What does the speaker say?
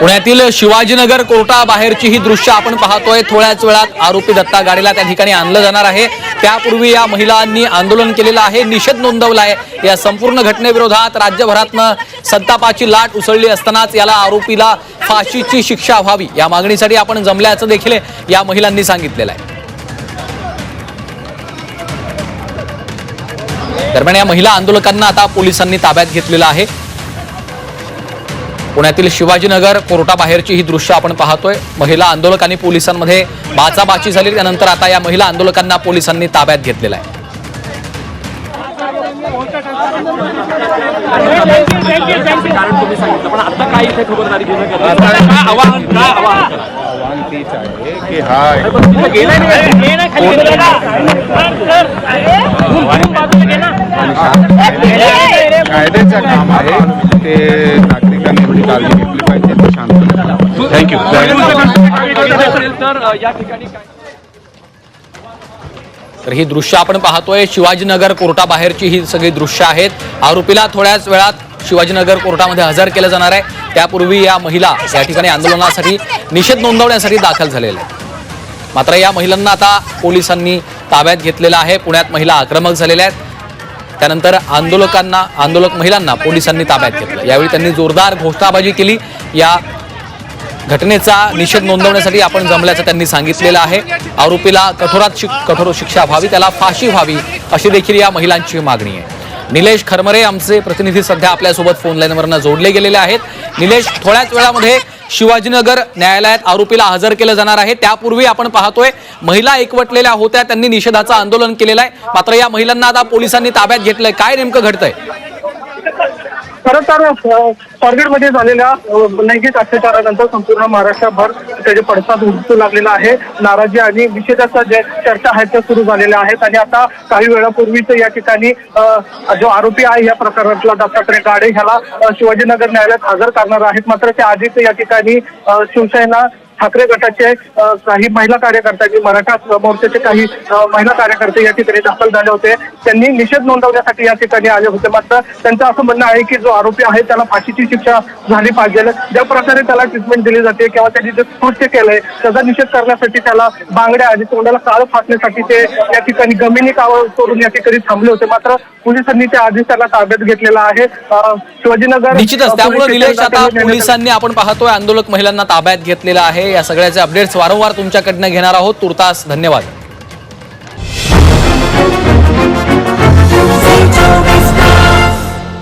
पुण्यातील शिवाजीनगर कोर्टाबाहेरची ही दृश्य आपण पाहतोय. थोड्याच वेळात आरोपी दत्ता गाडीला त्या ठिकाणी आणलं जाणार आहे. त्यापूर्वी या महिलांनी आंदोलन केलेलं आहे. निषेध नोंदवला आहे या संपूर्ण घटनेविरोधात राज्यभरातनं संतापाची लाट उसळली असतानाच याला आरोपीला फाशीची शिक्षा व्हावी या मागणीसाठी आपण जमल्याचं देखील या महिलांनी सांगितलेलं आहे. दरम्यान या महिला आंदोलकांना आता पोलिसांनी ताब्यात घेतलेलं आहे. पुण्यातील शिवाजीनगर कोर्टाबाहेरची ही दृश्य आपण पाहतोय. महिला आंदोलक आणि पोलिसांमध्ये बाचाबाची झाली. त्यानंतर आता या महिला आंदोलकांना पोलिसांनी ताब्यात घेतलेलं आहे. आव्हान कायद्याचं काम आहे. ते नागरिकांनी एवढी काळजी घेतली पाहिजे ते शांत थँक्यू तर अ, या ठिकाणी काय तर ही दृश्य आपण पाहतोय शिवाजीनगर कोर्टाबाहेरची ही सगळी दृश्य आहेत. आरोपीला थोड्याच वेळात शिवाजीनगर कोर्टामध्ये हजर केलं जाणार आहे. त्यापूर्वी या महिला या ठिकाणी आंदोलनासाठी निषेध नोंदवण्यासाठी दाखल झालेल्या आहेत. मात्र या महिलांना आता पोलिसांनी ताब्यात घेतलेलं आहे. पुण्यात महिला आक्रमक झालेल्या आहेत. त्यानंतर आंदोलकांना आंदोलक महिलांना पोलिसांनी ताब्यात घेतलं. यावेळी त्यांनी जोरदार घोषणाबाजी केली. या घटनेचा निषेध नोंदवण्यासाठी आपण जमल्याचं त्यांनी सांगितलेलं आहे. आरोपीला कठोरात शिक कठोर शिक्षा व्हावी त्याला फाशी व्हावी अशी देखील या महिलांची मागणी आहे. निलेश खरमरे आमचे प्रतिनिधी सध्या आपल्यासोबत फोन लाईनवरनं जोडले गेलेले आहेत. निलेश थोड्याच वेळामध्ये शिवाजीनगर न्यायालयात आरोपीला हजर केलं जाणार आहे. त्यापूर्वी आपण पाहतोय महिला एकवटलेल्या होत्या त्यांनी निषेधाचं आंदोलन केलेलं आहे. मात्र या महिलांना आता पोलिसांनी ताब्यात घेतलंय. काय नेमकं घडतंय? खरं तर स्वारगेटमध्ये झालेल्या लैंगिक अत्याचारानंतर संपूर्ण महाराष्ट्रभर त्याचे पडसाद उमटू लागलेला आहे. नाराजी आणि निषेधाच्या जे चर्चा आहेत त्या सुरू झालेल्या आहेत आणि आता काही वेळापूर्वीच या ठिकाणी जो आरोपी आहे या प्रकरणातला दत्तात्रय गाडे ह्याला शिवाजीनगर न्यायालयात हजर करणार आहेत. मात्र त्या आधीच या ठिकाणी शिवसेना ठाकरे गटाचे काही महिला कार्यकर्त्यांनी मराठा मोर्चाचे काही महिला कार्यकर्ते या ठिकाणी दाखल झाले होते. त्यांनी निषेध नोंदवण्यासाठी या ठिकाणी आले होते. मात्र त्यांचं असं म्हणणं आहे की जो आरोपी आहे त्याला फाशीची शिक्षा झाली पाहिजे. ज्या प्रकारे त्याला ट्रीटमेंट दिली जाते किंवा त्यांनी जे कृत्य केलंय त्याचा निषेध करण्यासाठी त्याला बांगड्या आणि तोंडाला काळ फासण्यासाठी ते या ठिकाणी गमिनी कावळ करून या ठिकाणी थांबले होते. मात्र पोलिसांनी त्या आधीच त्याला ताब्यात घेतलेला आहे. शिवाजीनगर निश्चितच त्यामुळे निलेश आता पोलिसांनी आपण पाहतोय आंदोलक महिलांना ताब्यात घेतलेलं आहे या सगळ्याचे अपडेट्स वारंवार तुमच्याकडनं घेणार आहोत. तुर्तास धन्यवाद.